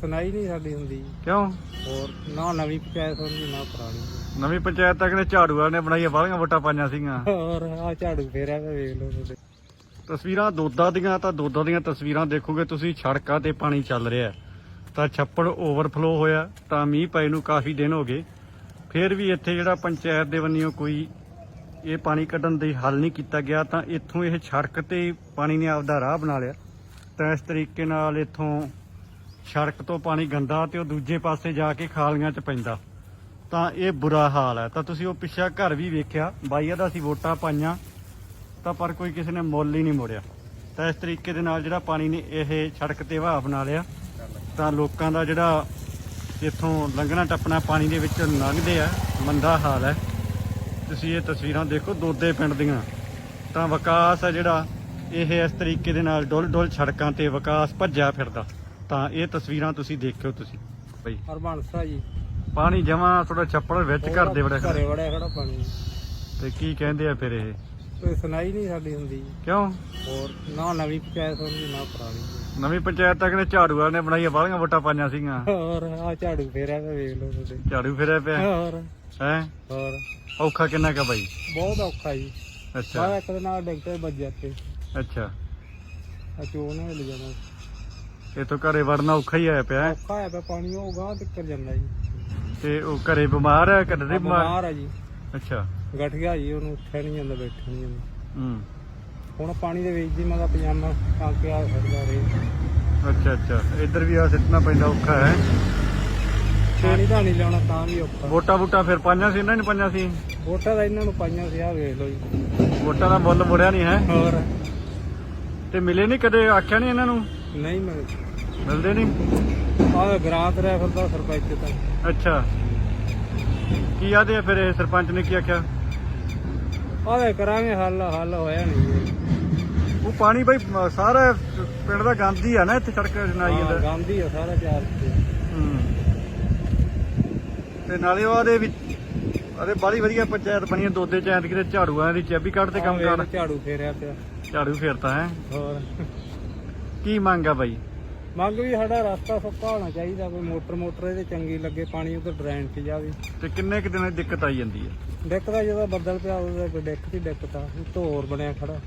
ਸੁਣਾਈ ਨਹੀਂ ਸਾਡੀ ਹੁੰਦੀ ਕਿਉਂ? ਹੋਰ ਨਾ ਨਵੀਂ ਪੰਚਾਇਤ ਹੁੰਦੀ ਨਾ ਪੁਰਾਣੀ। ਨਵੀਂ ਪੰਚਾਇਤ ਤੱਕ ਨੇ ਝਾੜੂਆਂ ਨੇ ਬਣਾਈਆਂ ਬਾਹਲੀਆਂ ਵੋਟਾਂ ਪਾਈਆਂ ਸੀਗੀਆਂ। ਹੋਰ ਆ ਝਾੜੂ ਫੇਰਿਆ ਤੇ ਵੇਖ ਲਓ ਤੁਹਾਡੇ ਤਸਵੀਰਾਂ ਦੋਦਾ ਦੀਆਂ ਤਾਂ ਦੋਦਾ ਦੀਆਂ ਤਸਵੀਰਾਂ ਦੇਖੋਗੇ ਤੁਸੀਂ ਸੜਕਾਂ ਤੇ ਪਾਣੀ ਚੱਲ ਰਿਹਾ। ਤਾਂ ਛੱਪੜ ਓਵਰਫਲੋ ਹੋਇਆ ਤਾਂ ਮੀਂਹ ਪਏ ਨੂੰ ਕਾਫੀ ਦਿਨ ਹੋ ਗਏ। ਫਿਰ ਵੀ ਇੱਥੇ ਜਿਹੜਾ ਪੰਚਾਇਤ ਦੇ ਵੱਲੋਂ ਕੋਈ ਇਹ ਪਾਣੀ ਕੱਢਣ ਦੇ ਹੱਲ ਨਹੀਂ ਕੀਤਾ ਗਿਆ ਤਾਂ ਇੱਥੋਂ ਇਹ ਸੜਕ ਤੇ ਪਾਣੀ ਨੇ ਆਪਦਾ ਰਾਹ ਬਣਾ ਲਿਆ। ਤਾਂ ਇਸ ਤਰੀਕੇ ਨਾਲ ਇੱਥੋਂ ਸੜਕ ਤੋਂ ਪਾਣੀ ਗੰਦਾ ਤੇ ਉਹ ਦੂਜੇ ਪਾਸੇ ਜਾ ਕੇ ਖਾਲੀਆਂ 'ਚ ਪੈਂਦਾ। ਤਾਂ ਇਹ ਬੁਰਾ ਹਾਲ ਹੈ। ਤਾਂ ਤੁਸੀਂ ਉਹ ਪਿੱਛਾ ਘਰ ਵੀ ਵੇਖਿਆ, ਬਾਈਆ ਦਾ ਅਸੀਂ ਵੋਟਾਂ ਪਾਈਆਂ, ਤਾਂ ਪਰ ਕੋਈ ਕਿਸੇ ਨੇ ਮੁੱਲ ਹੀ ਨਹੀਂ ਮੋੜਿਆ। ਤਾਂ ਇਸ ਤਰੀਕੇ ਦੇ ਨਾਲ ਜਿਹੜਾ ਪਾਣੀ ਨੇ ਇਹ ਸੜਕ ਤੇ ਵਹਾਅ ਬਣਾ ਲਿਆ, ਤਾਂ ਲੋਕਾਂ ਦਾ ਜਿਹੜਾ ਇੱਥੋਂ ਲੰਘਣਾ ਟੱਪਣਾ ਪਾਣੀ ਦੇ ਵਿੱਚ ਲੰਘਦੇ ਆ, ਮੰਦਾ ਹਾਲ ਹੈ। ਤੁਸੀਂ ਇਹ ਤਸਵੀਰਾਂ ਦੇਖੋ, ਦੋਦੇ ਪਿੰਡ ਦੀਆਂ। ਤਾਂ ਵਿਕਾਸ ਆ ਜਿਹੜਾ, ਇਹ ਇਸ ਤਰੀਕੇ ਦੇ ਨਾਲ ਡੁੱਲ ਡੁੱਲ ਸੜਕਾਂ ਤੇ ਵਿਕਾਸ ਭੱਜਿਆ ਫਿਰਦਾ। ਤਾਂ ਇਹ ਤਸਵੀਰਾਂ ਤੁਸੀਂ ਦੇਖਿਓ ਤੁਸੀਂ। ਬਈ। ਹਰਬੰਸਾ ਜੀ। ਪਾਣੀ ਜਮਾ ਥੋੜਾ ਛੱਪੜ ਵਿੱਚ ਘਰ ਦੇ ਬੜੇ ਘਰੇ ਵੜਿਆ ਖੜਾ ਪਾਣੀ। ਤੇ ਕੀ ਕਹਿੰਦੇ ਆ ਫਿਰ ਇਹ? ਕੋਈ ਸੁਣਾਈ ਨਹੀਂ ਸਾਡੀ ਹੁੰਦੀ। ਕਿਉਂ? ਹੋਰ ਨਾ ਨਵੀਂ ਪੰਚਾਇਤ ਹੁੰਦੀ ਨਾ ਪੁਰਾਣੀ। ਨਵੀਂ ਪੰਚਾਇਤ ਤੱਕ ਨੇ ਝਾੜੂਆਂ ਨੇ ਬਣਾਈਆਂ ਬਾਹਲੀਆਂ ਵੋਟਾਂ ਪਾਈਆਂ ਸੀਗੀਆਂ। ਹੋਰ ਆ ਝਾੜੂ ਫੇਰਿਆ ਤੇ ਵੇਖ ਲਓ ਤੁਹਾਡੇ। ਝਾੜੂ ਫਿਰਿਆ ਪਿਆ? ਹੋਰ। ਹੈ? ਹੋਰ। ਔਖਾ ਕਿੰਨਾ ਕਾ ਬਾਈ? ਬਹੁਤ ਔਖਾ ਜੀ। ਅੱਛਾ। ਮੈਂ ਇੱਕ ਦਿਨ ਨਾਲ ਡਾਕਟਰ ਵੱਜਿਆ ਤੇ ਅੱਛਾ। ਆ ਚੋਣ ਲੈ ਜਾਣਾ। ਇਹ ਤੋਂ ਘਰੇ ਵੜਨਾ ਔਖਾ ਹੀ ਆਇਆ ਪਿਆ ਹੈ। ਔਖਾ ਹੈ ਪਿਆ ਪਾਣੀ ਉਹ ਗਾਂ ਜਾਂਦਾ ਜੀ। ਤੇ ਉਹ ਘਰੇ ਬਿਮਾਰ ਹੈ ਕਦੇ ਆ ਬਿਮਾਰ? ਬਿਮਾਰ ਆ ਜੀ। ਅੱਛਾ। ਗਠ ਗਿਆ ਜੀ ਉਹਨੂੰ ਉੱਠਿਆ ਨਹੀਂ ਜਾਂਦਾ ਬੈਠਿਆ ਨਹੀਂ ਜਾਂਦਾ। ਹੂੰ। ਹੁਣ ਪਾਣੀ ਦੇ ਵਿੱਚ ਦੀ ਮੈਂ ਦਾ ਪਜਾਮਾ ਪਾ ਕੇ ਆ ਸਕਦਾ ਰੇ ਅੱਛਾ ਅੱਛਾ। ਇੱਧਰ ਵੀ ਆ ਸਿੱਟਣਾ ਪੈਂਦਾ ਔਖਾ ਹੈ। ਪਾਣੀ ਦਾ ਨਹੀਂ ਲਿਆਉਣਾ ਤਾਂ ਵੀ ਔਖਾ। ਵੋਟਾਂ ਵੋਟਾਂ ਫਿਰ ਪਾਈਆਂ ਸੀ ਇਹਨਾਂ ਨੇ ਪਾਈਆਂ ਸੀ? ਵੋਟਾਂ ਦਾ ਇਹਨਾਂ ਨੂੰ ਪਾਈਆਂ ਸੀ ਆ ਵੇਖ ਲਓ ਜੀ। ਵੋਟਾਂ ਦਾ ਮੁੱਲ ਮੁੜਿਆ ਨਹੀਂ ਹੈ? ਹੋਰ? ਤੇ ਮਿਲੇ ਨਹੀਂ ਕਦੇ ਆਖਿਆ ਨਹੀਂ ਇਹਨਾਂ ਨੂੰ? ਨਹੀਂ ਮੈਂ ਮਿਲਦੇ ਨਹੀਂ? ਆ ਗ੍ਰਾਂਤ ਰਹਿ ਫਿਰਦਾ ਸਰਪੰਚ ਤਾਂ ਅੱਛਾ। ਕੀ ਆਦੇ ਆ ਫਿਰ ਇਹ ਸਰਪੰਚ ਨੇ ਕੀ ਆਖਿਆ? ਆਵੇ ਕਰਾਂਗੇ ਹੱਲ ਹੱਲ ਹੋਇਆ ਨਹੀਂ। ਉਹ ਪਾਣੀ ਬਈ ਮ- ਸਾਰਾ ਪਿੰਡ ਦਾ ਗੰਦ ਹੀ ਆ ਨਾ ਇੱਥੇ ਸੜਕ ਜਨਾਈ ਹਾਂ, ਜਾਂਦਾ ਗਾਂਧੀ ਆ ਸਾਰਾ ਚਾਰ ਤੇ। ਹੂੰ। ਤੇ ਨਾਲੇ ਉਹਦੇ ਵਿੱਚ ਅਰੇ ਬੜੀ ਵਧੀਆ ਪੰਚਾਇਤ ਬਣੀ ਹੈ ਦੋਦੇ ਚੈਂਦ ਕਿਤੇ ਝਾੜੂਆਂ ਦੀ ਚਾਬੀ ਕੱਢ ਤੇ ਕੰਮ ਕਰ। ਝਾੜੂ ਫੇਰਿਆ ਪਿਆ। ਝਾੜੂ ਫੇਰਤਾ ਹੈ। ਹੋਰ। ਕੀ ਮੰਗ ਆ ਬਾਈ? ਮੰਗ ਵੀ ਸਾਡਾ ਰਸਤਾ ਸੁੱਕਾ ਹੋਣਾ ਚਾਹੀਦਾ ਕੋਈ ਮੋਟਰ ਮੋਟਰ ਇਹਦੇ ਚੰਗੀ ਲੱਗੇ ਪਾਣੀ ਉਧਰ ਡਰੇਨ 'ਚ ਜਾਵੇ। ਤੇ ਕਿੰਨੇ ਕੁ ਦਿਨਾਂ ਦੀ ਦਿੱਕਤ ਆਈ ਜਾਂਦੀ ਹੈ ਡਿੱਕ ਦਾ ਜਦੋਂ ਬੱਦਲ ਪਿਆ ਉਹਦਾ ਡਿੱਕ ਦੀ ਦਿੱਕਤ ਆ ਹੋਰ ਬਣਿਆ ਖੜਾ।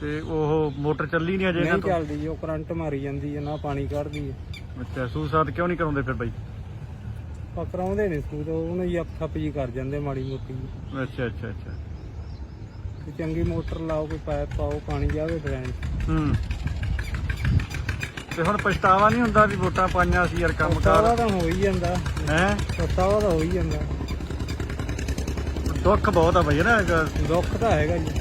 ਤੇ ਉਹ ਮੋਟਰ ਚੱਲੀ ਨਹੀਂ ਅਜੇ ਇਹਨਾਂ ਨਹੀਂ ਤੋਂ? ਚੱਲਦੀ ਜੀ, ਉਹ ਕਰੰਟ ਮਾਰੀ ਜਾਂਦੀ ਹੈ ਨਾ ਪਾਣੀ ਕੱਢਦੀ ਹੈ ਅੱਛਾ ਸੂਸਾਤ ਕਿਉਂ ਨਹੀਂ ਕਰਾਉਂਦੇ ਫਿਰ ਬਾਈ? ਪਰ ਕਰਾਉਂਦੇ ਨਹੀਂ ਸਕੂਲ ਉਹਨੂੰ ਹੀ ਜੀ ਕਰ ਜਾਂਦੇ ਮਾੜੀ ਮੋਟੀ। ਅੱਛਾ ਅੱਛਾ ਅੱਛਾ। ਤੇ ਚੰਗੀ ਮੋਟਰ ਲਾਓ ਕੋਈ ਪਾਇਪ ਪਾਓ ਪਾਣੀ ਜਾਵੇ ਡਰੇਨ 'ਚ। ਹੂੰ। ਤੇ ਹੁਣ ਪਛਤਾਵਾ ਨਹੀਂ ਹੁੰਦਾ ਵੀ ਵੋਟਾਂ ਪਾਈਆਂ ਸੀ ਯਾਰ ਕੰਮ ਪਛਤਾਵਾ ਕਰ ਤਾਂ ਹੋ ਹੀ ਜਾਂਦਾ। ਹੈ? ਪਛਤਾਵਾ ਤਾਂ ਹੋ ਹੀ ਜਾਂਦਾ। ਦੁੱਖ ਬਹੁਤ ਆ ਬਈ ਨਾ ਦੁੱਖ ਤਾਂ ਹੈਗਾ ਜੀ।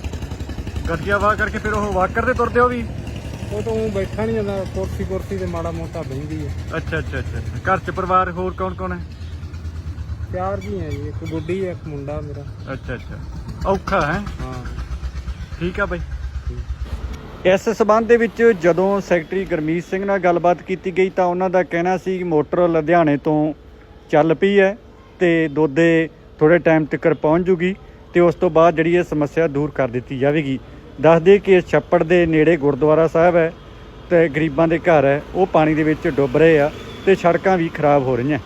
ਗੱਡੀਆਂ ਵਾਹ ਕਰਕੇ ਫਿਰ ਉਹ ਵਾਕਰ ਤੇ ਤੁਰਦੇ ਹੋ ਵੀ? ਉਹ ਤਾਂ ਉਹ ਬੈਠਾ ਨਹੀਂ ਜਾਂਦਾ ਕੁਰਸੀ ਕੁਰਸੀ ਤੇ ਮਾੜਾ ਮੋਟਾ ਬਹਿੰਦੀ ਹੈ ਅੱਛਾ ਅੱਛਾ ਅੱਛਾ। ਘਰ ਚ ਪਰਿਵਾਰ ਹੋਰ ਕੌਣ ਕੌਣ ਹੈ? ਚਾਰ ਜੀ ਹੈ ਜੀ ਇੱਕ ਗੁੱਡੀ ਹੈ ਇੱਕ ਮੁੰਡਾ ਮੇਰਾ। ਅੱਛਾ ਅੱਛਾ। ਔਖਾ ਹੈ? ਹਾਂ। ਠੀਕ ਆ ਬਾਈ। ਇਸ ਸਬੰਧ ਦੇ ਵਿੱਚ ਜਦੋਂ ਸੈਕਟਰੀ ਗਰਮੀਤ ਸਿੰਘ ਨਾਲ ਗੱਲਬਾਤ ਕੀਤੀ ਗਈ ਤਾਂ ਉਹਨਾਂ ਦਾ ਕਹਿਣਾ ਸੀ ਕਿ ਮੋਟਰ ਲੁਧਿਆਣੇ ਤੋਂ ਚੱਲ ਪਈ ਹੈ ਤੇ ਦੋਦੇ ਥੋੜੇ ਟਾਈਮ ਤੱਕ ਪਹੁੰਚ ਜੂਗੀ ਤੇ ਉਸ ਤੋਂ ਬਾਅਦ ਜਿਹੜੀ ਇਹ ਸਮੱਸਿਆ ਦੂਰ ਕਰ ਦਿੱਤੀ ਜਾਵੇਗੀ। ਦੱਸਦੇ ਕਿ ਇਸ ਛੱਪੜ ਦੇ ਨੇੜੇ ਗੁਰਦੁਆਰਾ ਸਾਹਿਬ ਹੈ ਤੇ ਗਰੀਬਾਂ ਦੇ ਘਰ ਹੈ, ਉਹ ਪਾਣੀ ਦੇ ਵਿੱਚ ਡੁੱਬ ਰਹੇ ਆ ਤੇ ਸੜਕਾਂ ਵੀ ਖਰਾਬ ਹੋ ਰਹੀਆਂ।